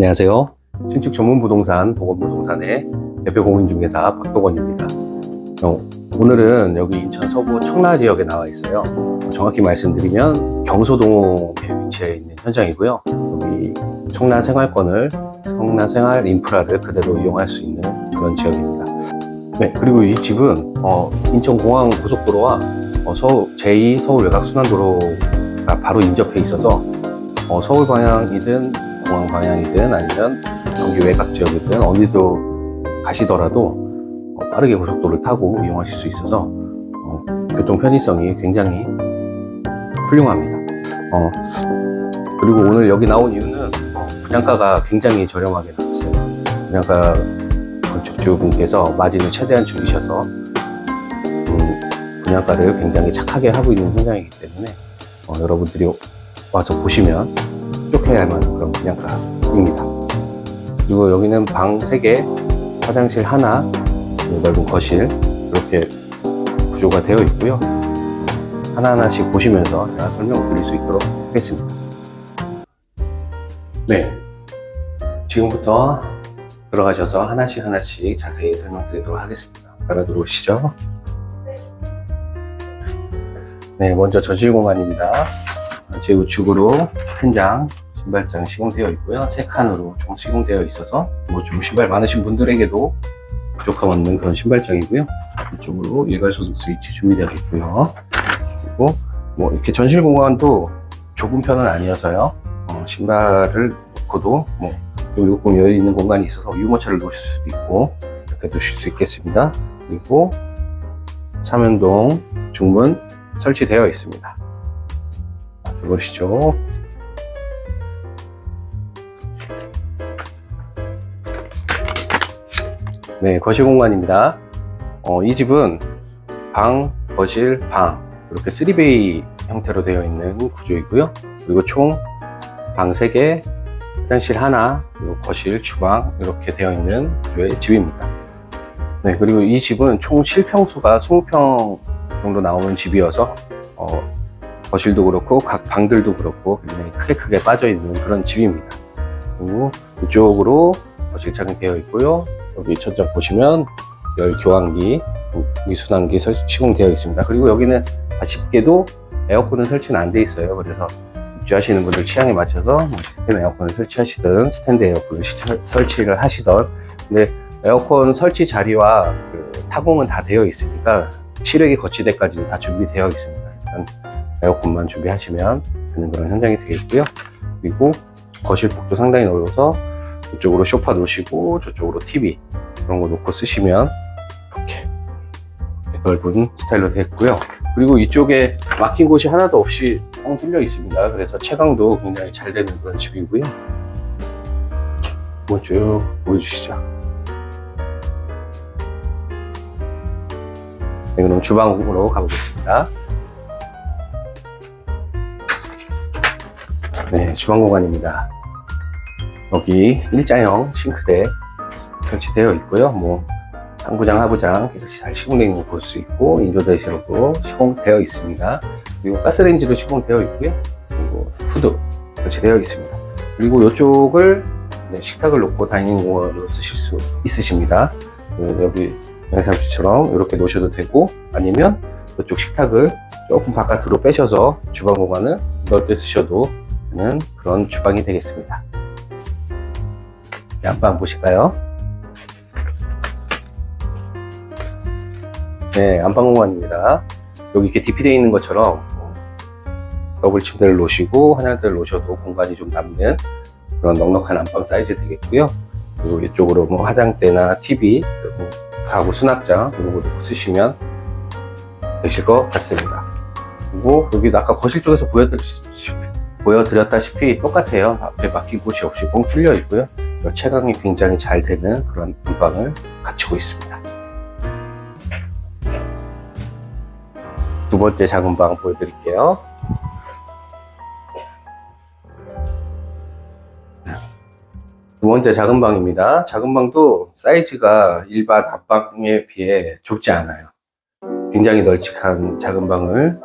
안녕하세요. 신축 전문 부동산 도건 부동산의 대표 공인중개사 박도건입니다. 어, 오늘은 여기 인천 서부 청라 지역에 나와 있어요. 정확히 말씀드리면 경소동에 위치해 있는 현장이고요. 여기 청라 생활권을 청라 생활 인프라를 그대로 이용할 수 있는 그런 지역입니다. 네, 그리고 이 집은 어, 인천공항 고속도로와 어, 서울, 제2 서울 외곽 순환도로가 바로 인접해 있어서 어, 서울 방향이든 공항 방향이든 아니면 경기 외곽 지역이든 어디도 가시더라도 어, 빠르게 고속도로를 타고 이용하실 수 있어서 어, 교통 편의성이 굉장히 훌륭합니다. 어, 그리고 오늘 여기 나온 이유는 어, 분양가가 굉장히 저렴하게 나왔어요. 분양가 건축주분께서 마진을 최대한 줄이셔서 음, 분양가를 굉장히 착하게 하고 있는 현장이기 때문에 어, 여러분들이 와서 보시면 족해야 할 만한 그런 분양가입니다. 그리고 여기는 방 3개, 화장실 하나, 넓은 거실 이렇게 구조가 되어 있고요. 하나하나씩 보시면서 제가 설명을 드릴 수 있도록 하겠습니다. 네. 지금부터 들어가셔서 하나씩 하나씩 자세히 설명드리도록 하겠습니다. 따라 들어오시죠. 네, 먼저 전실 공간입니다. 제 우측으로 큰장, 신발장 시공되어 있고요. 세 칸으로 총 시공되어 있어서 뭐 좀 신발 많으신 분들에게도 부족함 없는 그런 신발장이고요. 이쪽으로 일괄 소등 스위치 준비되어 있고요. 그리고 뭐 이렇게 전실 공간도 좁은 편은 아니어서요. 어, 신발을 놓고도 뭐 조금 여유 있는 공간이 있어서 유모차를 놓으실 수도 있고 이렇게 두실 수 있겠습니다. 그리고 삼연동 중문 설치되어 있습니다. 들어오시죠. 네, 거실 공간입니다. 어, 이 집은 방, 거실, 방 이렇게 3베이 형태로 되어 있는 구조이고요. 그리고 총 방 3개, 화장실 하나, 그리고 거실, 주방 이렇게 되어 있는 구조의 집입니다. 네, 그리고 이 집은 총 실평수가 20평 정도 나오는 집이어서 어, 거실도 그렇고 각 방들도 그렇고 굉장히 크게 크게 빠져 있는 그런 집입니다. 그리고 이쪽으로 거실 창이 되어 있고요. 여기 천장 보시면 열 교환기, 미순환기 설- 시공되어 있습니다. 그리고 여기는 아쉽게도 에어컨은 설치는 안 돼 있어요. 그래서 입주하시는 분들 취향에 맞춰서 뭐 시스템 에어컨을 설치하시든 스탠드 에어컨을 시- 설치를 하시던 근데 에어컨 설치 자리와 그 타공은 다 되어 있으니까 실외기 거치대까지도 다 준비되어 있습니다. 에어컨만 준비하시면 되는 그런 현장이 되겠고요. 그리고 거실 폭도 상당히 넓어서 이쪽으로 소파 놓으시고 저쪽으로 TV 그런 거 놓고 쓰시면 이렇게 넓은 스타일로 됐고요. 그리고 이쪽에 막힌 곳이 하나도 없이 뻥 뚫려 있습니다. 그래서 채광도 굉장히 잘 되는 그런 집이고요. 한번 쭉 보여주시죠. 네, 그럼 주방으로 가보겠습니다. 네, 주방 공간입니다. 여기 일자형 싱크대 설치되어 있고요. 뭐 상부장, 하부장 깨끗이 잘 있는 걸볼수 있고 인조대시로도 시공되어 있습니다. 그리고 가스레인지도 시공되어 있고요. 그리고 후드 설치되어 있습니다. 그리고 이쪽을 네, 식탁을 놓고 다이닝 공간으로 쓰실 수 있으십니다. 그 여기 영상처럼 이렇게 놓으셔도 되고 아니면 이쪽 식탁을 조금 바깥으로 빼셔서 주방 공간을 넓게 쓰셔도 되는 그런 주방이 되겠습니다. 안방 보실까요? 네, 안방 공간입니다. 여기 이렇게 디피되어 있는 것처럼 뭐 더블 침대를 놓으시고 한양대를 놓으셔도 공간이 좀 남는 그런 넉넉한 안방 사이즈 되겠고요. 그리고 이쪽으로 뭐 화장대나 TV, 그리고 가구 수납장 이런 거 놓고 쓰시면 되실 것 같습니다. 그리고 여기도 아까 거실 쪽에서 보여드렸다시피, 보여드렸다시피 똑같아요. 앞에 막힌 곳이 없이 뻥 뚫려 있고요. 체감이 굉장히 잘 되는 그런 안방을 갖추고 있습니다. 두 번째 작은 방 보여드릴게요. 두 번째 작은 방입니다. 작은 방도 사이즈가 일반 앞방에 비해 좁지 않아요. 굉장히 널찍한 작은 방을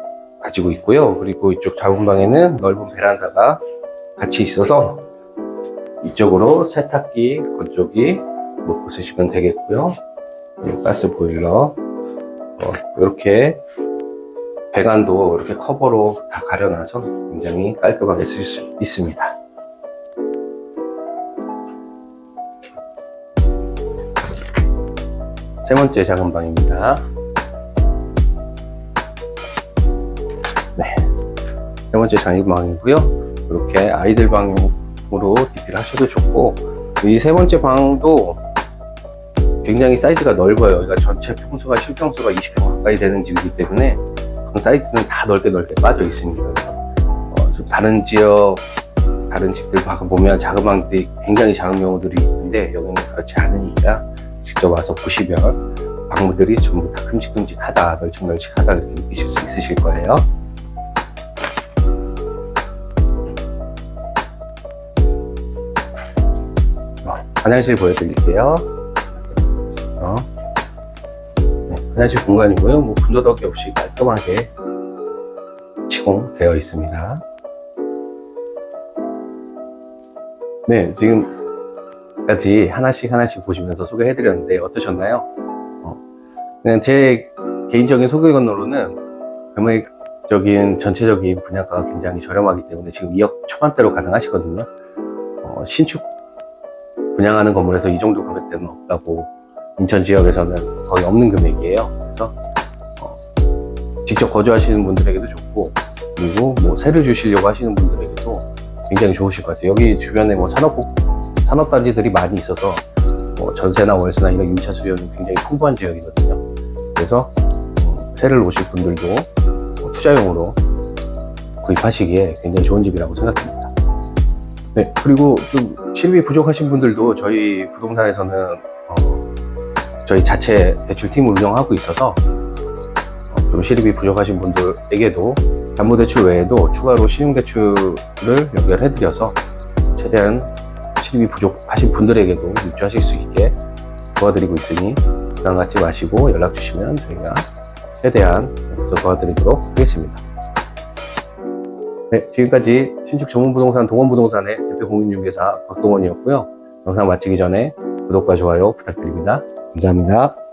가지고 있고요. 그리고 이쪽 작은 방에는 넓은 베란다가 같이 있어서 이쪽으로 세탁기 그쪽이 놓고 쓰시면 되겠고요. 가스 보일러 어, 이렇게 배관도 이렇게 커버로 다 가려놔서 굉장히 깔끔하게 쓸 수 있습니다. 세 번째 작은 방입니다. 세 번째 작은 방이고요. 이렇게 아이들 방으로 DP를 하셔도 좋고, 이 세 번째 방도 굉장히 사이즈가 넓어요. 그러니까 전체 평수가 실평수가 20평 가까이 되는 집이기 때문에 그 사이즈는 다 넓게 넓게 빠져 있습니다. 어, 좀 다른 지역, 다른 집들 보면 작은 방들이 굉장히 작은 경우들이 있는데 여기는 그렇지 않으니까 직접 와서 보시면 방문들이 전부 다 큼직큼직하다, 널찍널찍하다 이렇게 느끼실 수 있으실 거예요. 화장실 보여드릴게요. 어. 네, 화장실 공간이고요. 뭐 군더더기 없이 깔끔하게 시공되어 있습니다. 네, 지금까지 하나씩 하나씩 보시면서 소개해드렸는데 어떠셨나요? 어, 그냥 제 개인적인 소개 건으로는 금액적인 전체적인 분양가가 굉장히 저렴하기 때문에 지금 2억 초반대로 가능하시거든요. 어, 신축 분양하는 건물에서 이 정도 금액대는 없다고 인천 지역에서는 거의 없는 금액이에요. 그래서 어, 직접 거주하시는 분들에게도 좋고 그리고 뭐 세를 주시려고 하시는 분들에게도 굉장히 좋으실 것 같아요. 여기 주변에 뭐 산업 산업단지들이 많이 있어서 뭐 전세나 월세나 이런 임차 수요는 굉장히 풍부한 지역이거든요. 그래서 어, 세를 놓으실 분들도 뭐 투자용으로 구입하시기에 굉장히 좋은 집이라고 생각합니다. 네, 그리고 좀 실비 부족하신 분들도 저희 부동산에서는 어, 저희 자체 대출팀을 운영하고 있어서 어, 좀 실입이 부족하신 분들에게도 담보대출 외에도 추가로 신용대출을 연결해드려서 최대한 실입이 부족하신 분들에게도 입주하실 수 있게 도와드리고 있으니 부담 갖지 마시고 연락 주시면 저희가 최대한 도와드리도록 하겠습니다. 네, 지금까지 신축 전문 부동산 동원 부동산의 대표 공인중개사 박동원이었고요. 영상 마치기 전에 구독과 좋아요 부탁드립니다. 감사합니다.